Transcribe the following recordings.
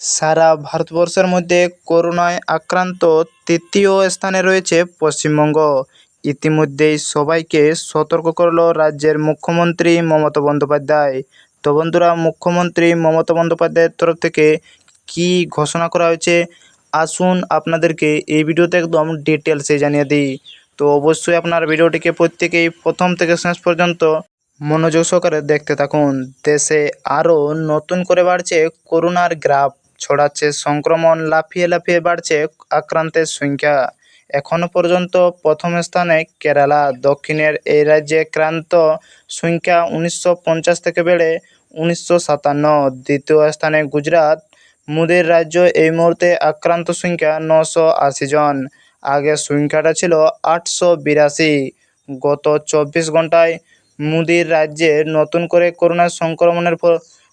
সারা ভারতবর্ষের মধ্যে করোনায় আক্রান্ত তৃতীয় স্থানে রয়েছে পশ্চিমবঙ্গ। ইতিমধ্যেই সবাইকে সতর্ক করল রাজ্যের মুখ্যমন্ত্রী মমতা বন্দ্যোপাধ্যায়। তো বন্ধুরা, মুখ্যমন্ত্রী মমতা বন্দ্যোপাধ্যায়ের তরফ থেকে কী ঘোষণা করা হয়েছে? আসুন আপনাদেরকে এই ভিডিওতে একদম ডিটেলসে জানিয়ে দিই। তো অবশ্যই আপনার ভিডিওটিকে প্রত্যেকেই প্রথম থেকে শেষ পর্যন্ত মনোযোগ সহকারে দেখতে থাকুন। দেশে আরও নতুন করে বাড়ছে করোনার গ্রাফ। ছড়াচ্ছে, সংক্রমণ লাফিয়ে লাফিয়ে বাড়ছে আক্রান্তের সংখ্যা। এখনও পর্যন্ত প্রথম স্থানে কেরালা, দক্ষিণের এই রাজ্যে ক্রান্ত সংখ্যা উনিশশো পঞ্চাশ থেকে বেড়ে উনিশশো সাতান্ন। দ্বিতীয় স্থানে গুজরাট, মোদির রাজ্য এই মুহূর্তে আক্রান্ত সংখ্যা নশো আশি জন। আগে সংখ্যাটা ছিল আটশো বিরাশি। গত চব্বিশ ঘন্টায় মুদির রাজ্যে নতুন করে করোনা সংক্রমণের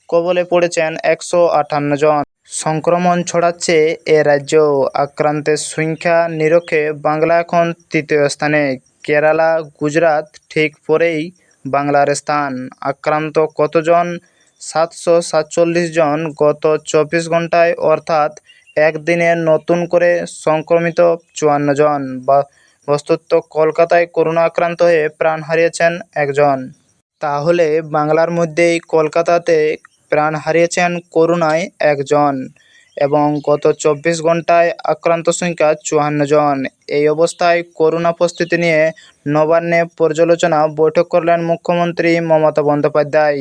কবলে পড়েছেন একশো আটান্ন জন। সংক্রমণ ছড়াচ্ছে এ রাজ্যেও আক্রান্তের সংখ্যা নিরক্ষে বাংলা এখন তৃতীয় স্থানে। কেরালা, গুজরাট ঠিক পরেই বাংলার স্থান। আক্রান্ত কতজন? সাতশো সাতচল্লিশ জন গত চব্বিশ ঘন্টায় অর্থাৎ একদিনে নতুন করে সংক্রমিত চুয়ান্ন জন। বা, বস্তুত কলকাতায় করোনা আক্রান্ত হয়ে প্রাণ হারিয়েছেন একজন। তাহলে বাংলার মধ্যেই কলকাতাতে প্রাণ হারিয়েছেন করোনায় একজন এবং গত চব্বিশ ঘন্টায় আক্রান্ত সংখ্যা চুয়ান্ন জন। এই অবস্থায় করোনা প্রস্তুতি নিয়ে নবান্নে পর্যালোচনা বৈঠক করলেন মুখ্যমন্ত্রী মমতা বন্দ্যোপাধ্যায়।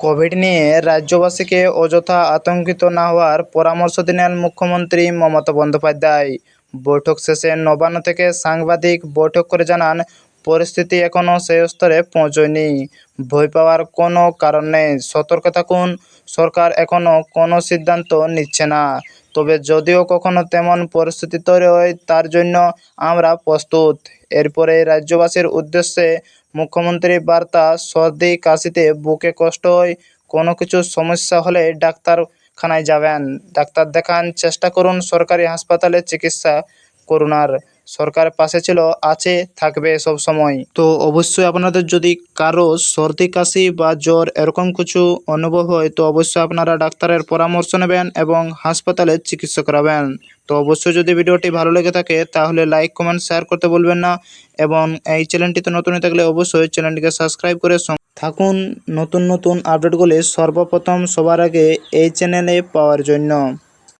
কোভিড নিয়ে রাজ্যবাসীকে অযথা আতঙ্কিত না হওয়ার পরামর্শ দিলেন মুখ্যমন্ত্রী মমতা বন্দ্যোপাধ্যায়। বৈঠক শেষে নবান্ন থেকে সাংবাদিক বৈঠক করে জানান পরিস্থিতি এখনও সেই স্তরে পৌঁছয়নি। ভয় পাওয়ার কোনো কারণ নেই। সতর্ক থাকুন। সরকার এখনও কোনো সিদ্ধান্ত নিচ্ছে না। তবে যদিও কখনো তেমন পরিস্থিতি তৈরি হয়, তার জন্য আমরা প্রস্তুত। এরপরে রাজ্যবাসীর উদ্দেশ্যে মুখ্যমন্ত্রীর বার্তা, সর্দি কাশিতে বুকে কষ্ট হয়, কোনো কিছু সমস্যা হলে ডাক্তারখানায় যাবেন। ডাক্তার দেখান, চেষ্টা করুন সরকারি হাসপাতালে চিকিৎসা করোনার সরকার পাশে ছিল, আছে, থাকবে সব সময়। তো অবশ্যই আপনাদের যদি কারও সর্দি, কাশি বা জ্বর এরকম কিছু অনুভব হয়, তো অবশ্যই আপনারা ডাক্তারের পরামর্শ নেবেন এবং হাসপাতালে চিকিৎসা করাবেন। তো অবশ্যই যদি ভিডিওটি ভালো লেগে থাকে, তাহলে লাইক, কমেন্ট, শেয়ার করতে বলবেন না এবং এই চ্যানেলটিতে নতুন থাকলে অবশ্যই চ্যানেলটিকে সাবস্ক্রাইব করে থাকুন নতুন নতুন আপডেটগুলি সর্বপ্রথম সবার আগে এই চ্যানেলে পাওয়ার জন্য।